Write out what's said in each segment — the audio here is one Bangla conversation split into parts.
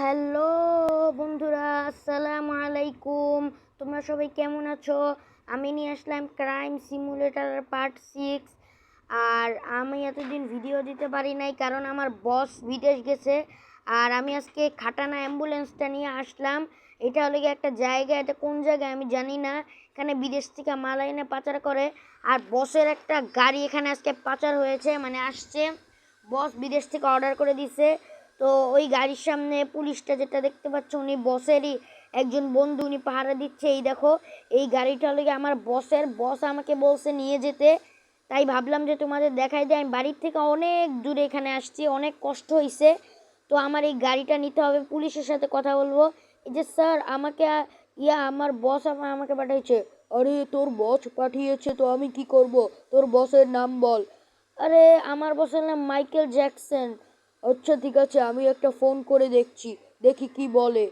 হ্যালো বন্ধুরা, আসসালামু আলাইকুম। তোমরা সবাই কেমন আছো? আমি নিয়ে আসলাম ক্রাইম সিমুলেটার পার্ট সিক্স আর আমি এতদিন ভিডিও দিতে পারি নাই, কারণ আমার বস বিদেশ গেছে। আর আমি আজকে খাটানা অ্যাম্বুলেন্সটা নিয়ে আসলাম। এটা হলো একটা জায়গা, এটা কোন জায়গায় আমি জানি না। এখানে বিদেশ থেকে মাল এনে পাচার করে। আর বসের একটা গাড়ি এখানে আজকে পাচার হয়েছে মানে আসছে। বস বিদেশ থেকে অর্ডার করে দিছে। তো ওই গাড়ির সামনে পুলিশটা যেটা দেখতে পাচ্ছ, উনি বসেরই একজন বন্ধু উনি পাহারা দিচ্ছে। এই দেখো, এই গাড়িটা হলো গিয়ে আমার বসের। বস আমাকে বলছে নিয়ে যেতে। তাই ভাবলাম যে তোমাদের দেখাই দেয়। আমি বাড়ির থেকে অনেক দূরে এখানে আসছি, অনেক কষ্ট হয়েছে তো আমার এই গাড়িটা নিতে হবে। পুলিশের সাথে কথা বলব। এই যে স্যার, আমাকে ইয়া, আমার বস আমার আমাকে পাঠিয়েছে। আরে, তোর বস পাঠিয়েছে তো আমি কি করব? তোর বসের নাম বল। আরে, আমার বসের নাম মাইকেল জ্যাকসন। আচ্ছা ঠিক আছে, আমি একটা ফোন করে দেখছি, দেখি কি বলে।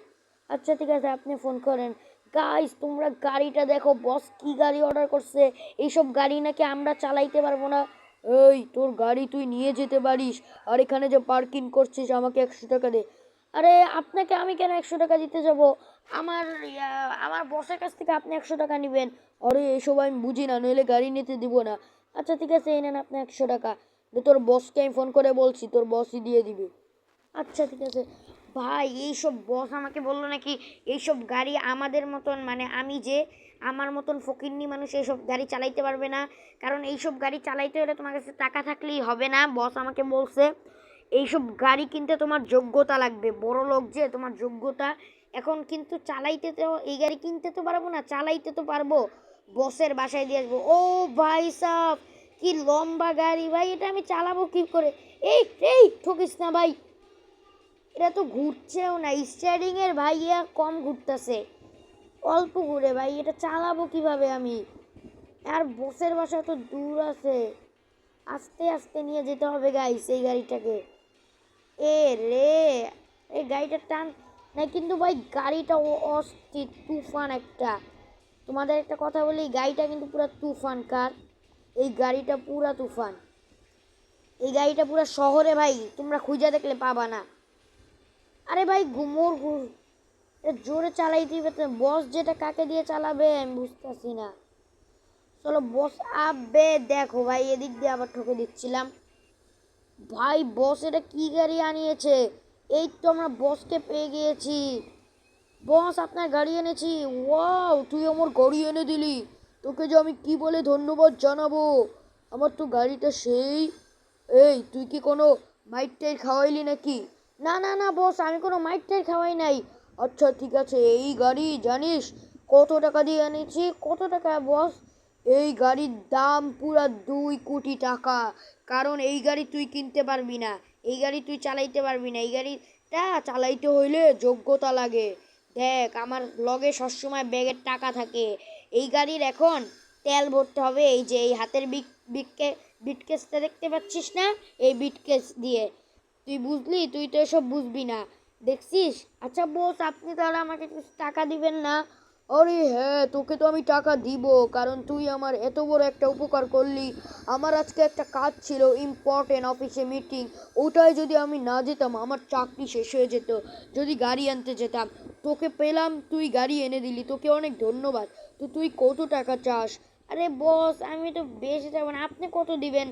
আচ্ছা ঠিক আছে, আপনি ফোন করেন। গাইস তোমরা গাড়িটা দেখো বস কি গাড়ি অর্ডার করছে? এইসব গাড়ি নাকি আমরা চালাইতে পারব না। এই, তোর গাড়ি তুই নিয়ে যেতে পারিস, আর এখানে যে পার্কিং করছিস, আমাকে একশো টাকা দে। আরে, আপনাকে আমি কেন একশো টাকা দিতে যাব? আমার আমার বসের কাছ থেকে আপনি একশো টাকা নেবেন। আরে, এসব আমি বুঝি না, নইলে গাড়ি নিতে দিব না। আচ্ছা ঠিক আছে, এই নেন আপনি একশো টাকা। তোর বসকে আমি ফোন করে বলছি, তোর বসই দিয়ে দিবে। আচ্ছা ঠিক আছে। ভাই, এইসব বস আমাকে বলল নাকি, এইসব গাড়ি আমাদের মতন মানে আমি যে, আমার মতন ফকিন্নি মানুষ এইসব গাড়ি চালাইতে পারবে না। কারণ এইসব গাড়ি চালাইতে হলে তোমার কাছে টাকা থাকলেই হবে না বস আমাকে বলছে। এইসব গাড়ি কিনতে তোমার যোগ্যতা লাগবে। বড় লোক যে, তোমার যোগ্যতা। এখন কিন্তু চালাইতে তো, এই গাড়ি কিনতে তো পারব না, চালাইতে তো পারব। বসের বাসায় দিয়ে আসব। ও ভাই সাহ কি লম্বা গাড়ি ভাই, এটা আমি চালাবো কি করে? এই এই, ঠকিস না ভাই। এটা তো ঘুরছেও না স্টিয়ারিং এর ভাই কম ঘুরতেছে। অল্প ঘুরে ভাই, এটা চালাবো কীভাবে আমি? আর বসের বাসা তো দূর আছে। আস্তে আস্তে নিয়ে যেতে হবে গাইস এই গাড়িটাকে। এ রে, এই গাড়িটা টান। না, কিন্তু ভাই, গাড়িটা অস্থির, তুফান একটা। তোমাদের একটা কথা বলি, গাড়িটা কিন্তু পুরো তুফান কার। এই গাড়িটা পুরা তুফান। এই গাড়িটা পুরো শহরে ভাই, তোমরা খুঁজে দেখলে পাবা না। আরে ভাই, ঘুমোর ঘুর জোরে চালাই দিবে তো। বস যেটা কাকে দিয়ে চালাবে আমি বুঝতেছি না। চলো, বস আবে, দেখো ভাই, এদিক দিয়ে আবার ঠকে দিচ্ছিলাম। ভাই, বস এটা কি গাড়ি আনিয়েছে? এই তো আমরা বসকে পেয়ে গিয়েছি। বস, আপনার গাড়ি এনেছি। ওয়াও, তুই আমার গাড়ি এনে দিলি। তোকে যে আমি কি বলে ধন্যবাদ জানাব? আমার তো গাড়িটা সেই। এই, তুই কি কোনো মাইট টাইট খাওয়াইলি নাকি? না না না, বস, আমি কোনো মাইক টাইক খাওয়াই নাই। আচ্ছা ঠিক আছে, এই গাড়ি জানিস কত টাকা দিয়ে এনেছি? কত টাকা, বস? এই গাড়ির দাম পুরা দুই কোটি টাকা। কারণ এই গাড়ি তুই কিনতে পারবি না। এই গাড়ি তুই চালাইতে পারবি না। এই গাড়িটা চালাইতে হইলে যোগ্যতা লাগে। দেখ, আমার লগে সবসময় ব্যাগের টাকা থাকে। এই গাড়ির এখন তেল ভরতে হবে। এই যে এই হাতের বিক বিটকে, বিটকেসটা দেখতে পাচ্ছিস না? এই বিটকেস দিয়ে। তুই বুঝলি? তুই তো এসব বুঝবি না। দেখছিস? আচ্ছা বস, আপনি তাহলে আমাকে কিছু টাকা দিবেন না? আরে হ্যাঁ তোকে তো আমি টাকা দিব, কারণ তুই আমার এত বড় একটা উপকার করলি। আমার আজকে একটা কাজ ছিল ইম্পর্টেন্ট অফিসে মিটিং ওটাই যদি আমি না যেতাম, আমার চাকরি শেষ হয়ে যেত। যদি গাড়ি আনতে যেতাম, তোকে পেলাম, তুই গাড়ি এনে দিলি। তোকে অনেক ধন্যবাদ। তো তুই কত টাকা চাস? আরে বস, আমি তো বেশি যাব না। আপনি কত দিবেন?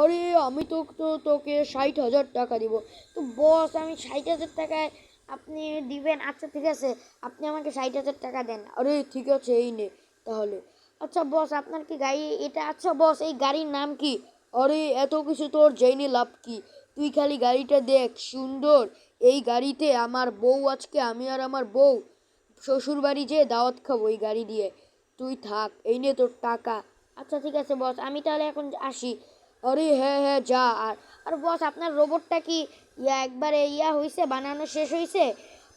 আরে আমি তো তো তোকে ষাট হাজার টাকা দিব। তো বস, আমি ষাট হাজার টাকায় আপনি দিবেন? আচ্ছা ঠিক আছে। আপনি আমাকে ষাট হাজার টাকা দেন। আরে ঠিক আছে, এই নে তাহলে। আচ্ছা বস, আপনার কি গাড়ি এটা? আচ্ছা বস, এই গাড়ির নাম কি? আরে এত কিছু তোর জেনে লাভ কি? তুই খালি গাড়িটা দেখ, সুন্দর। এই গাড়িতে আমার বউ আজকে, আমি আর আমার বউ। শ্বশুর বাড়ি যেয়ে দাওয়াত খাব এই গাড়ি দিয়ে। তুই থাক, এই নিয়ে তোর টাকা। আচ্ছা ঠিক আছে বস, আমি তাহলে এখন আসি। আরে হ্যাঁ হ্যাঁ যা। আর আর বস, আপনার রোবটটা কি ইয়া একবারে ইয়া হয়েছে বানানো শেষ হয়েছে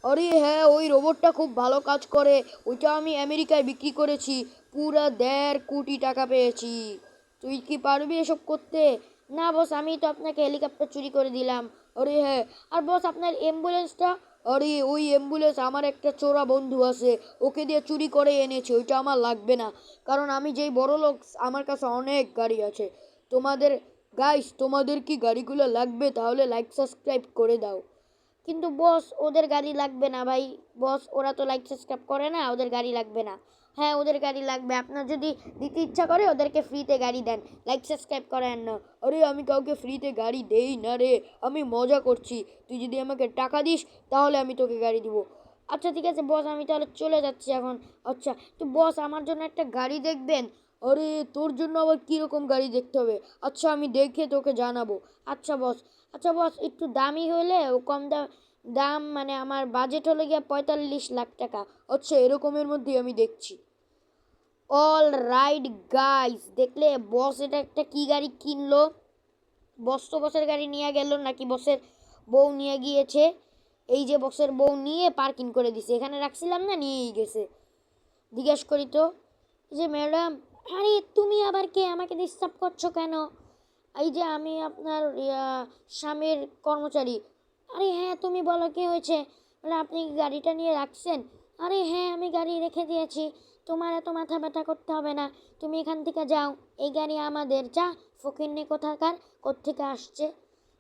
আরে হ্যাঁ ওই রোবটটা খুব ভালো কাজ করে। ওইটা আমি আমেরিকায় বিক্রি করেছি। পুরা দেড় কোটি টাকা পেয়েছি। তুই কি পারবি এসব করতে? না বস, আমি তো আপনাকে হেলিকপ্টার চুরি করে দিলাম। আরে হ্যাঁ আর বস, আপনার অ্যাম্বুলেন্সটা আরে, ওই অ্যাম্বুলেন্স আমার একটা চোরা বন্ধু আছে, ওকে দিয়ে চুরি করে এনেছে, ওইটা আমার লাগবে না। কারণ আমি যেই বড় লোক, আমার কাছে অনেক গাড়ি আছে। তোমাদের গাইস তোমাদের কি গাড়িগুলো লাগবে? তাহলে লাইক সাবস্ক্রাইব করে দাও। কিন্তু বস ওদের গাড়ি লাগবে না ভাই। বস ওরা তো লাইক সাবস্ক্রাইব করে না, ওদের গাড়ি লাগবে না। হ্যাঁ ওদের গাড়ি লাগবে। আপনার যদি দিতে ইচ্ছা করে, ওদেরকে ফ্রিতে গাড়ি দেন। লাইক সাবস্ক্রাইব করেন না। আরে, আমি কাউকে ফ্রিতে গাড়ি দেই না রে। আমি মজা করছি। তুই যদি আমাকে টাকা দিস, তাহলে আমি তোকে গাড়ি দিব। আচ্ছা ঠিক আছে বস আমি তাহলে চলে যাচ্ছি এখন। আচ্ছা তো বস আমার জন্য একটা গাড়ি দেখবেন? আরে, তোর জন্য আবার কীরকম গাড়ি দেখতে হবে? আচ্ছা আমি দেখে তোকে জানাব। আচ্ছা বস আচ্ছা বস একটু দামি হলে ও কম দাম দাম মানে আমার বাজেট হলো গিয়ে পঁয়তাল্লিশ লাখ টাকা। আচ্ছা এরকমের মধ্যেই আমি দেখছি। অল রাইড গাইস দেখলে বস এটা একটা কি গাড়ি কিনলো? বস তো বসের গাড়ি নিয়ে গেল, নাকি বসের বউ নিয়ে গিয়েছে? এই যে বসের বউ নিয়ে পার্কিং করে দিছে। এখানে রাখছিলাম না, নিয়েই গেছে। জিজ্ঞেস করি তো যে ম্যাডাম আরে তুমি আবার কে? আমাকে ডিস্টার্ব করছ কেন? এই যে আমি আপনার স্বামীর কর্মচারী। আরে হ্যাঁ তুমি বলো কি হয়েছে? বলে আপনি কি গাড়িটা নিয়ে রাখছেন? আরে হ্যাঁ আমি গাড়ি রেখে দিয়েছি। তোমার এত মাথা ব্যথা করতে হবে না। তুমি এখান থেকে যাও। এই গাড়ি আমাদের। যা ফকিরনি কোথাকার? কোত্থেকে আসছে?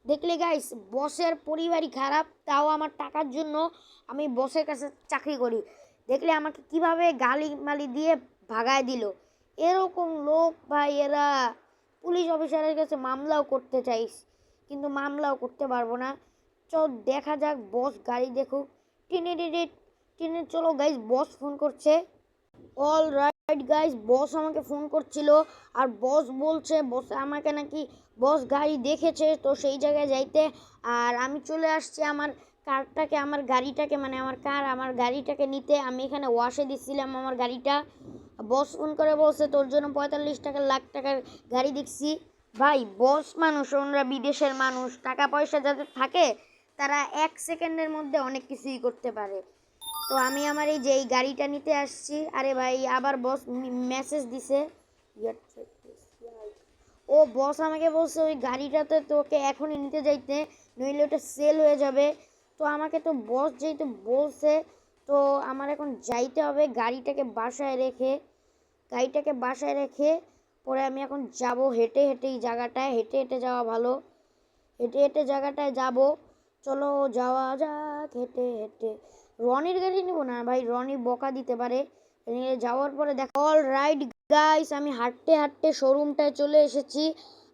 দেখলে গাইস বসের পরিবারই খারাপ। তাও আমার টাকার জন্য আমি বসের কাছে চাকরি করি। দেখলে আমাকে কীভাবে গালি মালি দিয়ে ভাগায় দিল। এরকম লোক ভাই এরা। পুলিশ অফিসারের কাছে মামলাও করতে চাইস। কিন্তু মামলাও করতে পারব না। চ দেখা যাক বস গাড়ি দেখুক। টিনে, টেনে, টিনে চলো গাইস বস ফোন করছে। অল রাইট গাইস বস আমাকে ফোন করছিল। আর বস বলছে বস আমাকে নাকি বস গাড়ি দেখেছে, তো সেই জায়গায় যাইতে। আর আমি চলে আসছি আমার কারটাকে, আমার গাড়িটাকে মানে আমার কার, আমার গাড়িটাকে নিতে। আমি এখানে ওয়াশে দিচ্ছিলাম আমার গাড়িটা। বস ফোন করে বলছে, তোর জন্য পঁয়তাল্লিশ টাকা, লাখ টাকার গাড়ি দেখছি। ভাই বস মানুষ, ওনারা বিদেশের মানুষ। টাকা পয়সা যাদের থাকে তারা এক সেকেন্ডের মধ্যে অনেক কিছুই করতে পারে। তো আমি আমার এই যে এই গাড়িটা নিতে আসছি, আরে ভাই, আবার বস মেসেজ দিছে। ও বস আমাকে বলছে, ওই গাড়িটাতে তোকে এখনই নিতে যাইতে, নইলে ওটা সেল হয়ে যাবে। তো আমাকে তো বস যেহেতু বলছে, তো আমার এখন যাইতে হবে গাড়িটাকে বাসায় রেখে। গাড়িটাকে বাসায় রেখে পরে আমি এখন যাব হেঁটে হেঁটে এই জায়গাটায়। হেঁটে হেঁটে যাওয়া ভালো। হেঁটে হেঁটে জায়গাটায় যাব। চলো যাওয়া যাক, হেঁটে হেঁটে। রনির গাড়ি নেব না? ভাই, রনি বকা দিতে পারে। নিয়ে যাওয়ার পরে দেখো অল রাইট গাইস আমি হাঁটতে হাঁটতে শোরুমটায় চলে এসেছি।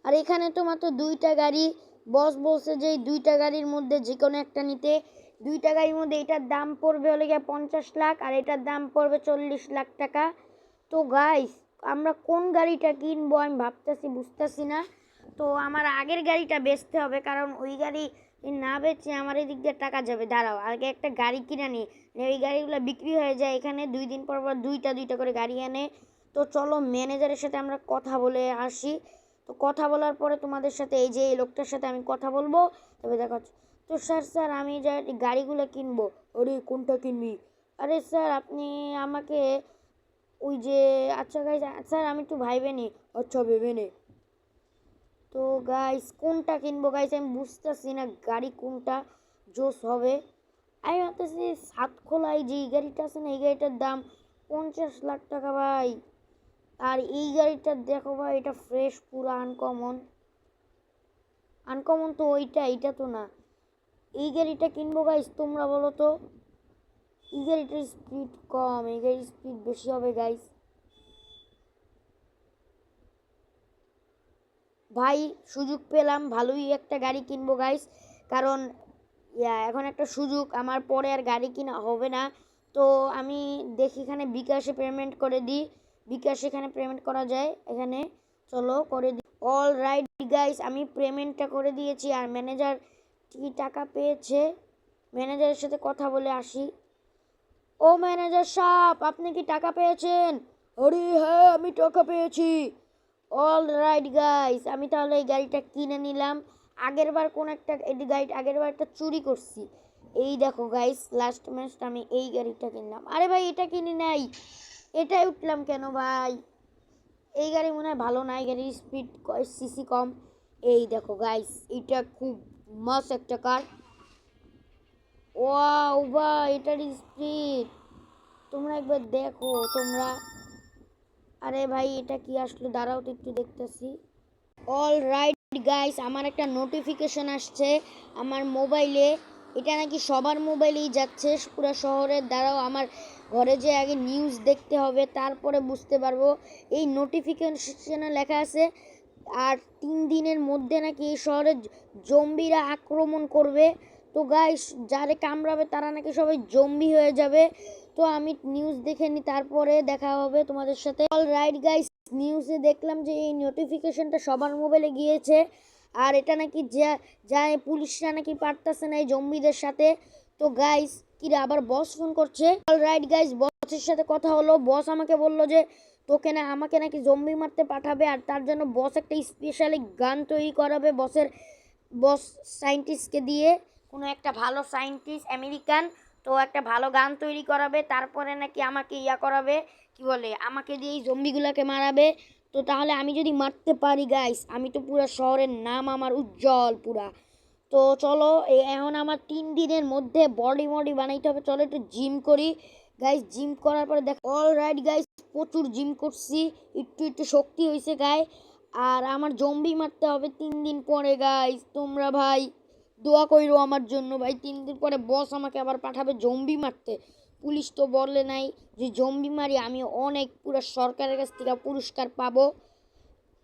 আর এখানে তো মাত্র দুইটা গাড়ি। বস বলছে যে দুইটা গাড়ির মধ্যে যে কোনো একটা নিতে। দুইটা গাড়ির মধ্যে এটার দাম পড়বে হলে গিয়ে পঞ্চাশ লাখ, আর এটার দাম পড়বে চল্লিশ লাখ টাকা। তো গাইস আমরা কোন গাড়িটা কিনবো আমি ভাবতেছি, বুঝতেছি না। তো আমার আগের গাড়িটা বেচতে হবে, কারণ ওই গাড়ি না বেচে আমার এই দিক দিয়ে টাকা যাবে। দাঁড়াও, আগে একটা গাড়ি কিনে নিই ওই গাড়িগুলো বিক্রি হয়ে যায় এখানে, দুই দিন পর পর দুইটা দুইটা করে গাড়ি আনে। তো চলো ম্যানেজারের সাথে আমরা কথা বলে আসি। তো কথা বলার পরে তোমাদের সাথে এই যে এই লোকটার সাথে আমি কথা বলব। তবে দেখা, তো স্যার স্যার আমি যে গাড়িগুলো কিনবো। আরে, কোনটা কিনবি? আরে স্যার আপনি আমাকে ওই যে আচ্ছা স্যার আমি একটু ভাইবে নি। আচ্ছা ভেবে নে। তো গাইস কোনটা কিনবো? গাইস আমি বুঝতেছি না গাড়ি কোনটা, জোস হবে। আমি ভাবতেছি সাত খোলাই যে এই গাড়িটা আছে না, এই গাড়িটার দাম পঞ্চাশ লাখ টাকা ভাই। আর এই গাড়িটা দেখো ভাই, এটা ফ্রেশ পুরো আনকমন আনকমন তো ওইটা, এইটা তো না। এই গাড়িটা কিনবো গাইস তোমরা বলো তো? এই গাড়িটার স্পিড কম, এই গাড়ির স্পিড বেশি হবে গাইস ভাই, সুযোগ পেলাম, ভালোই একটা গাড়ি কিনবো গাইস কারণ এখন একটা সুযোগ, আমার পরে আর গাড়ি কিনা হবে না। তো আমি দেখি এখানে বিকাশে পেমেন্ট করে দিই। বিকাশে এখানে পেমেন্ট করা যায়, এখানে। চলো, করে দিই। অল রাইট গাইস আমি পেমেন্টটা করে দিয়েছি আর ম্যানেজার কি টাকা পেয়েছে? ম্যানেজারের সাথে কথা বলে আসি। ও ম্যানেজার সাহেব, আপনি কি টাকা পেয়েছেন? আরে হ্যাঁ আমি টাকা পেয়েছি। অল রাইট গাইস আমি তাহলে এই গাড়িটা কিনে নিলাম। আগের বার কোন একটা এই গাড়ি আগের বার একটা চুরি করছি। এই দেখো গাইস লাস্ট ম্যাচটা আমি এই গাড়িটা কিনলাম। আরে ভাই, এটা কিনি নাই। এটাই উঠলাম কেন ভাই? এই গাড়ি মনে হয় ভালো না, এই গাড়ির স্পিড সিসি কম। এই দেখো গাইস এটা খুব মাস্ট একটা কার ওয়াও ভাই এটার স্পিড তোমরা একবার দেখো, তোমরা। আরে ভাই, এটা কি আসলো? দাঁড়াও তো একটু দেখতেছি। অল রাইট গাইস আমার একটা নোটিফিকেশন আসছে আমার মোবাইলে এটা নাকি সবার মোবাইলেই যাচ্ছে, পুরো শহরের দ্বারাও আমার ঘরে যে আগে নিউজ দেখতে হবে, তারপরে বুঝতে পারব। এই নোটিফিকেশনে লেখা আছে, আর তিন দিনের মধ্যে নাকি এই শহরে জম্বিরা আক্রমণ করবে। তো গাইস যারে কামড়াবে, তারা নাকি সবাই জম্বি হয়ে যাবে। তো আমি নিউজ দেখে নি, তারপরে দেখা হবে তোমাদের সাথে। অল রাইট গাইস নিউজে দেখলাম যে এই নোটিফিকেশনটা সবার মোবাইলে গিয়েছে। আর এটা নাকি যা, যায় পুলিশরা নাকি পারতেছে না এই জম্বিদের সাথে। তো গাইস কিরে আবার বস ফোন করছে? অল রাইট গাইস বসের সাথে কথা হলো। বস আমাকে বলল যে, তোকে না, আমাকে নাকি জম্বি মারতে পাঠাবে, আর তার জন্য বস একটা স্পেশালি গান তৈরি করাবে বসের বস সায়েন্টিস্টকে দিয়ে। কোনো একটা ভালো সায়েন্টিস্ট আমেরিকান তো একটা ভালো গান তৈরি করাবে, তারপরে নাকি আমাকে ইয়া করাবে, কি বলে, আমাকে দিয়ে এই জম্বিগুলোকে মারাবে। তো তাহলে আমি যদি মারতে পারি গাইস আমি তো পুরো শহরের নাম আমার উজ্জ্বল পুরা। তো চলো এখন আমার তিন দিনের মধ্যে বডি মডি বানাইতে হবে। চলো একটু জিম করি। গাইস জিম করার পরে দেখ অল রাইট গাইস প্রচুর জিম করছি। একটু একটু শক্তি হয়েছে গায়ে। আর আমার জম্বি মারতে হবে তিন দিন পরে গাইস তোমরা ভাই। দোয়া কইরো আমার জন্য ভাই, তিন দিন পরে বস আমাকে আবার পাঠাবে জম্বি মারতে। পুলিশ তো বললে নাই যে জম্বি মারি, আমি অনেক পুরো সরকারের কাছ থেকে পুরস্কার পাবো।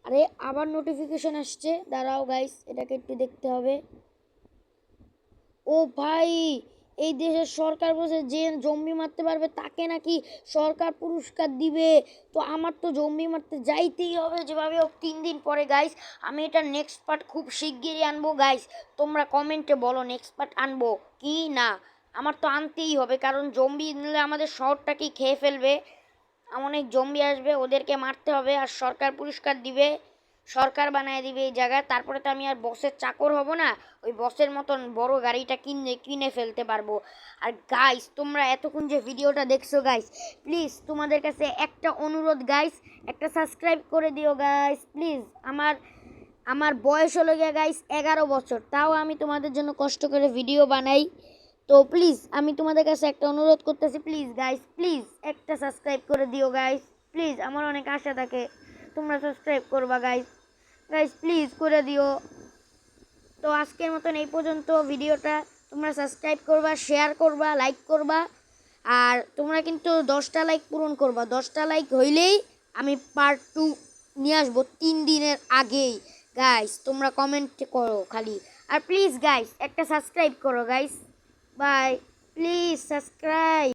আরে আবার নোটিফিকেশন আসছে। দাঁড়াও গাইস এটাকে একটু দেখতে হবে। ও ভাই এই দেশের সরকার বলছে যে জম্বি মারতে পারবে তাকে নাকি সরকার পুরস্কার দিবে। তো আমার তো জম্বি মারতে যাইতেই হবে যেভাবে হোক, তিন দিন পরে গাইস আমি এটা নেক্সট পার্ট খুব শিগগিরই আনব গাইস তোমরা কমেন্টে বলো নেক্সট পার্ট আনব কি না? আমার তো আনতেই হবে, কারণ জম্বি নিলে আমাদের শহরটাকেই খেয়ে ফেলবে? অনেক জম্বি আসবে, ওদেরকে মারতে হবে আর সরকার পুরস্কার দিবে। সরকার বানায় দিবে এই জায়গায়, তারপরে তো আমি আর বসের চাকর হব না, ওই বসের মতন বড় গাড়িটা কিনে কিনে ফেলতে পারব। আর গাইস তোমরা এতক্ষণ যে ভিডিওটা দেখছ গাইস প্লিজ তোমাদের কাছে একটা অনুরোধ গাইস একটা সাবস্ক্রাইব করে দিও গাইস প্লিজ আমার আমার বয়স হলো গিয়ে গাইস এগারো বছর, তাও আমি তোমাদের জন্য কষ্ট করে ভিডিও বানাই। তো প্লিজ আমি তোমাদের কাছে একটা অনুরোধ করতেছি প্লিজ গাইস প্লিজ একটা সাবস্ক্রাইব করে দিও গাইস প্লিজ আমার অনেক আশা থাকে, তোমরা সাবস্ক্রাইব করবা গাইস গাইস প্লিজ করে দিও। তো আজকের মতন এই পর্যন্ত ভিডিওটা। তোমরা সাবস্ক্রাইব করবা শেয়ার করবা লাইক করবা। আর তোমরা কিন্তু দশটা লাইক পূরণ করবা। দশটা লাইক হইলেই আমি পার্ট টু নিয়ে আসব তিন দিনের আগেই। গাইস তোমরা কমেন্ট করো খালি। আর প্লিজ গাইস একটা সাবস্ক্রাইব করো গাইস বাই প্লিজ সাবস্ক্রাইব